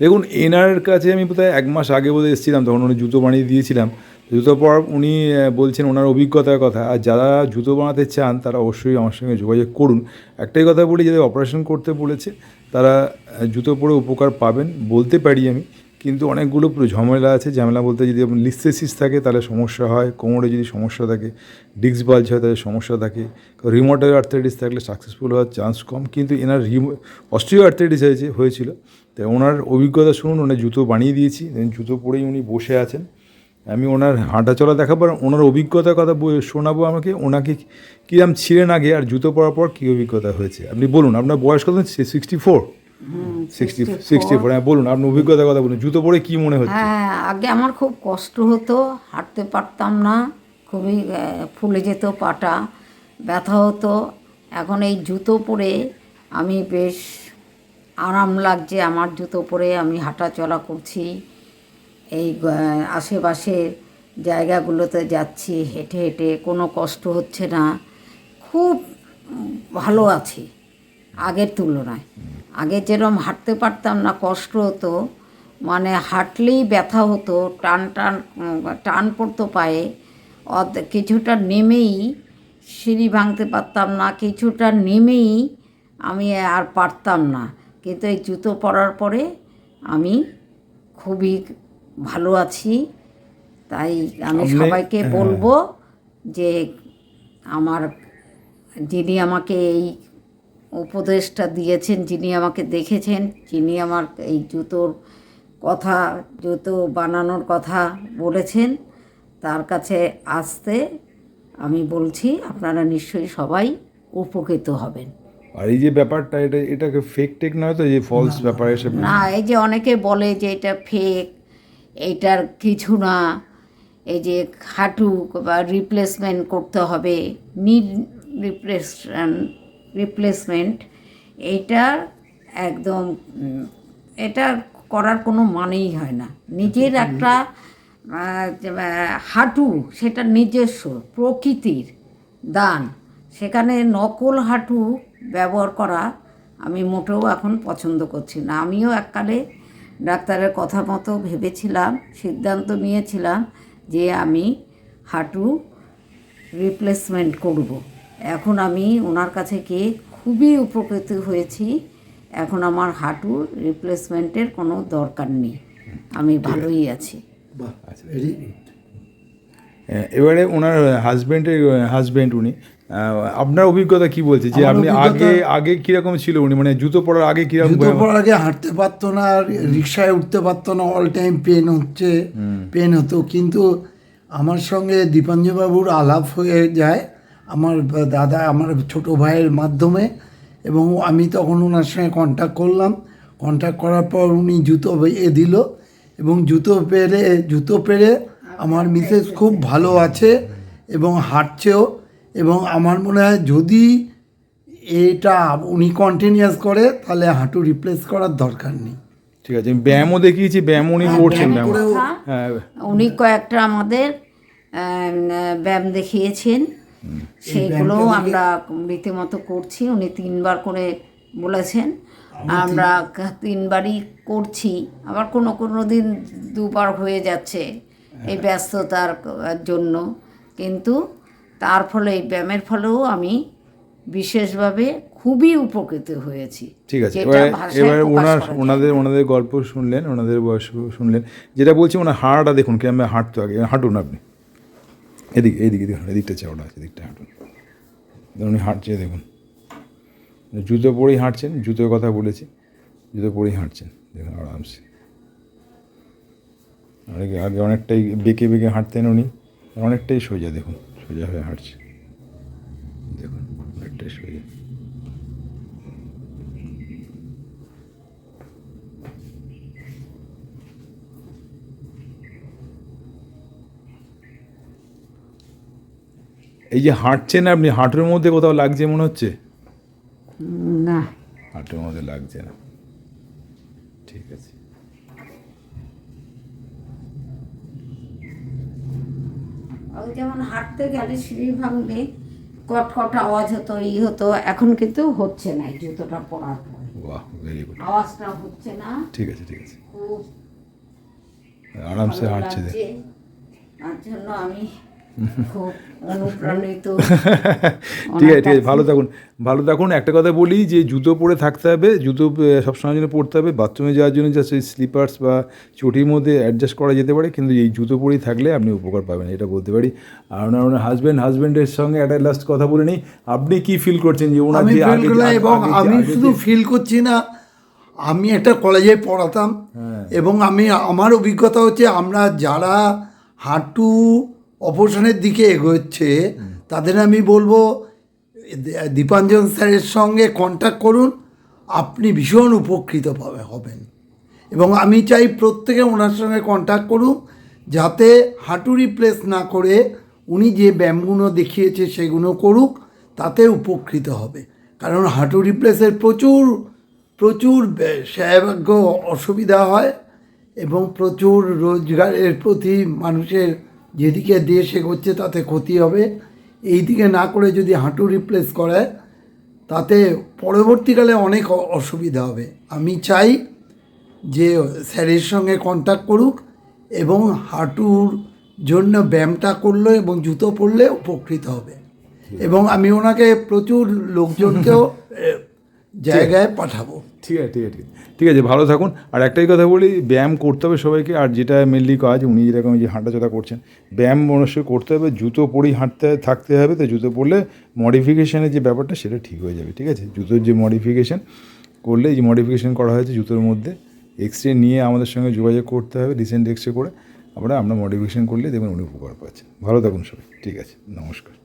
দেখুন, এনার কাছে আমি বোধহয় এক মাস আগে বোধহয় এসেছিলাম, তখন উনি জুতো বানিয়ে দিয়েছিলাম। জুতো পর উনি বলছেন ওনার অভিজ্ঞতার কথা। আর যারা জুতো বানাতে চান, তারা অবশ্যই আমার সঙ্গে যোগাযোগ করুন। একটাই কথা বলি, যাদের অপারেশন করতে বলেছে, তারা জুতো পরে উপকার পাবেন বলতে পারি আমি। কিন্তু অনেকগুলো ঝামেলা আছে। ঝামেলা বলতে যদি আপনার লিস্থেসিস থাকে, তাহলে সমস্যা হয়। কোমরে যদি সমস্যা থাকে, ডিস্ক বাল্জ হয়, তাহলে সমস্যা থাকে। রিমোটার আর্থারাইটিস থাকলে সাকসেসফুল হওয়ার চান্স কম। কিন্তু এনার রিমো অস্ট্রিও আর্থারাইটিস হয়েছে হয়েছিল। তাই ওনার অভিজ্ঞতা শুনুন ওনার জুতো বানিয়ে দিয়েছি জুতো পরেই উনি বসে আছেন। আমি ওনার হাঁটা চলা দেখাবো আর ওনার অভিজ্ঞতার কথা শোনাবো আমাকে ওনাকে কীরকম ছিলেন আগে আর জুতো পরার পর কী অভিজ্ঞতা হয়েছে? আপনি বলুন আপনার বয়স কত sixty four sixty sixty four হ্যাঁ বলুন আপনার অভিজ্ঞতার কথা বলুন জুতো পরে কী মনে হচ্ছে? হ্যাঁ আগে আমার খুব কষ্ট হতো হাঁটতে পারতাম না খুবই ফুলে যেত পাটা ব্যথা হতো। এখন এই জুতো পরে আমি বেশ আরাম লাগছে আমার জুতো পরে, আমি হাঁটা চলা করছি। এই আশেপাশের জায়গাগুলোতে যাচ্ছি, হেঁটে হেঁটে, কোনো কষ্ট হচ্ছে না। খুব ভালো আছি, আগের তুলনায়। আগে যেরকম হাঁটতে পারতাম না, কষ্ট হতো। মানে হাঁটলেই ব্যথা হতো, টান টান টান পড়তো পায়ে। কিছুটা নেমেই সিঁড়ি ভাঙতে পারতাম না, কিছুটা নেমেই আমি আর পারতাম না। কিন্তু এই জুতো পরার পরে আমি খুবই ভালো আছি। তাই আমি সবাইকে বলব যে আমার যিনি আমাকে এই উপদেশটা দিয়েছেন যিনি আমাকে দেখেছেন যিনি আমার এই জুতোর কথা জুতো বানানোর কথা বলেছেন তার কাছে আসতে আমি বলছি আপনারা নিশ্চয়ই সবাই উপকৃত হবেন। আর এই যে ব্যাপারটা এটা এটাকে ফেক টেক নয় তো যে ফলস ব্যাপার এসে না এই যে অনেকে বলে যে এটা ফেক এইটার কিছু না এই যে হাঁটু বা রিপ্লেসমেন্ট করতে হবে নি রিপ্লেস রিপ্লেসমেন্ট এইটার একদম এটা করার কোনো মানেই হয় না। নিজের একটা হাঁটু সেটা নিজস্ব প্রকৃতির দান। সেখানে নকল হাঁটু ব্যবহার করা আমি মোটেও এখন পছন্দ করছি না। আমিও এককালে ডাক্তারের কথা মতো ভেবেছিলাম সিদ্ধান্ত নিয়েছিলাম যে আমি হাঁটু রিপ্লেসমেন্ট করব। এখন আমি ওনার কাছে গিয়ে খুবই উপকৃত হয়েছি। এখন আমার হাঁটু রিপ্লেসমেন্টের কোনো দরকার নেই। আমি ভালোই আছি। হ্যাঁ, এবারে ওনার হাজবেন্ডের হাজব্যান্ড উনি আপনার অভিজ্ঞতা কি বলছে? যে আপনি আগে আগে কীরকম ছিল উনি? মানে জুতো পরার আগে কীরকম জুতো পরার আগে হাঁটতে পারতো না রিক্সায় উঠতে পারতো না অল টাইম পেন হচ্ছে পেন হতো। কিন্তু আমার সঙ্গে দীপাঞ্জবাবুর আলাপ হয়ে যায় আমার দাদা আমার ছোট ভাইয়ের মাধ্যমে এবং আমি তখন ওনার সঙ্গে কন্ট্যাক্ট করলাম। কন্ট্যাক্ট করার পর উনি জুতো এ দিল এবং জুতো পেরে জুতো পেরে আমার মিসেস খুব ভালো আছে এবং হাঁটছেও। এবং আমার মনে হয় যদি এটা উনি কন্টিনিউয়াস করে তাহলে হাঁটু রিপ্লেস করার দরকার নেই। ঠিক আছে ব্যায়ামও দেখিয়েছি ব্যায়াম উনি করছেন হ্যাঁ। উনি কয়েকটা আমাদের ব্যায়াম দেখিয়েছেন। সেগুলো আমরা রীতিমতো করছি উনি তিনবার করে বলেছেন। আমরা তিনবারই করছি আবার কোনো কোনো দিন দুবার হয়ে যাচ্ছে এই ব্যস্ততার জন্য। কিন্তু তার ফলে এই ব্যায়ামের ফলেও আমি বিশেষভাবে খুবই উপকৃত হয়েছি। ঠিক আছে এবারে এবারে ওনার। ওনাদের ওনাদের গল্প শুনলেন ওনাদের বয়স শুনলেন। যেটা বলছি ওনার হাঁটা দেখুন কি আমি হাঁটতো আগে। হাঁটুন আপনি। এদিকে এইদিকে দেখুন এদিকটা চাওটা আছে এদিকটা হাঁটুন। উনি হাঁটছে দেখুন। জুতো পরেই হাঁটছেন জুতোর কথা বলেছি। জুতো পরেই হাঁটছেন দেখুন আরামসে। আগে আগে অনেকটাই বেঁকে বেঁকে হাঁটতেন উনি অনেকটাই সোজা দেখুন। সোজা হয়ে হাঁটছে। দেখুন সোজা এই যে হাঁটছেন আপনি হাঁটুর মধ্যে কোথাও লাগছে মনে হচ্ছে? না। হাঁটুর মধ্যে লাগছে না। ঠিক আছে। যেমন হাঁটতে গেলে সিঁড়ি ভাঙলে কটকট আওয়াজ হতো ই হতো এখন কিন্তু হচ্ছে না এই জুতোটা পরার পরে। বাহ ভেরি গুড আওয়াজটা হচ্ছে না। ঠিক আছে ঠিক আছে। খুব আরামসে হাঁটছে। তার জন্য আমি ঠিক আছে ঠিক আছে ভালো থাকুন। ভালো থাকুন। একটা কথা বলি যে জুতো পরে থাকতে হবে। জুতো সবসময় জন্য পরতে হবে। বাথরুমে যাওয়ার জন্য জাস্ট ওই স্লিপার্স বা চটির মধ্যে অ্যাডজাস্ট করা যেতে পারে। কিন্তু এই জুতো পরেই থাকলে আপনি উপকার পাবেন এটা বলতে পারি। আর ওনার ওনার হাজব্যান্ড হাজব্যান্ডের সঙ্গে একটা লাস্ট কথা বলে নিই। আপনি কি ফিল করছেন যে ওনার যে যে- এবং আমি শুধু ফিল করছি না আমি একটা কলেজে পড়াতাম হ্যাঁ। এবং আমি আমার অভিজ্ঞতা হচ্ছে আমরা যারা হাঁটু অপারেশনের দিকে এগোচ্ছে, তাদের আমি বলব, দীপাঞ্জন স্যারের সঙ্গে কন্ট্যাক্ট করুন, আপনি ভীষণ উপকৃত পাবে, হবেন। এবং আমি চাই প্রত্যেকে ওনার সঙ্গে কন্ট্যাক্ট করুক, যাতে হাঁটু রিপ্লেস না করে উনি যে ব্যায়ামগুলো দেখিয়েছে সেগুলো করুক, তাতে উপকৃত হবে। কারণ হাঁটু রিপ্লেসের প্রচুর প্রচুর বে- সৌভাগ্য অসুবিধা হয় এবং প্রচুর রোজগারের প্রতি মানুষের যেদিকে দেশ এগোচ্ছে তাতে ক্ষতি হবে। এই দিকে না করে যদি হাঁটু রিপ্লেস করায় তাতে পরবর্তীকালে অনেক অসুবিধা হবে। আমি চাই যে স্যারের সঙ্গে কন্ট্যাক্ট করুক এবং হাঁটুর জন্য ব্যায়ামটা করল এবং জুতো পরলে উপকৃত হবে। এবং আমি ওনাকে প্রচুর লোকজনকেও জায়গায় পাঠাবো। ঠিক আছে ঠিক আছে ঠিক আছে। ভালো থাকুন। আর একটাই কথা বলি, ব্যায়াম করতে হবে সবাইকে। আর যেটা মেনলি কাজ, উনি যেরকম যে হাঁটাচলা করছেন, ব্যায়াম অবশ্যই করতে হবে। জুতো পরেই হাঁটতে থাকতে হবে, তো জুতো পরলে মডিফিকেশানের যে ব্যাপারটা, সেটা ঠিক হয়ে যাবে, ঠিক আছে? জুতোর যে মডিফিকেশন করলে যে মডিফিকেশন করা হয়েছে জুতোর মধ্যে এক্স রে নিয়ে আমাদের সঙ্গে যোগাযোগ করতে হবে রিসেন্ট এক্স রে করে। আমরা আমরা মডিফিকেশন করলে দেখবেন উনি উপকার পাচ্ছেন। ভালো থাকুন সবাই। ঠিক আছে, নমস্কার।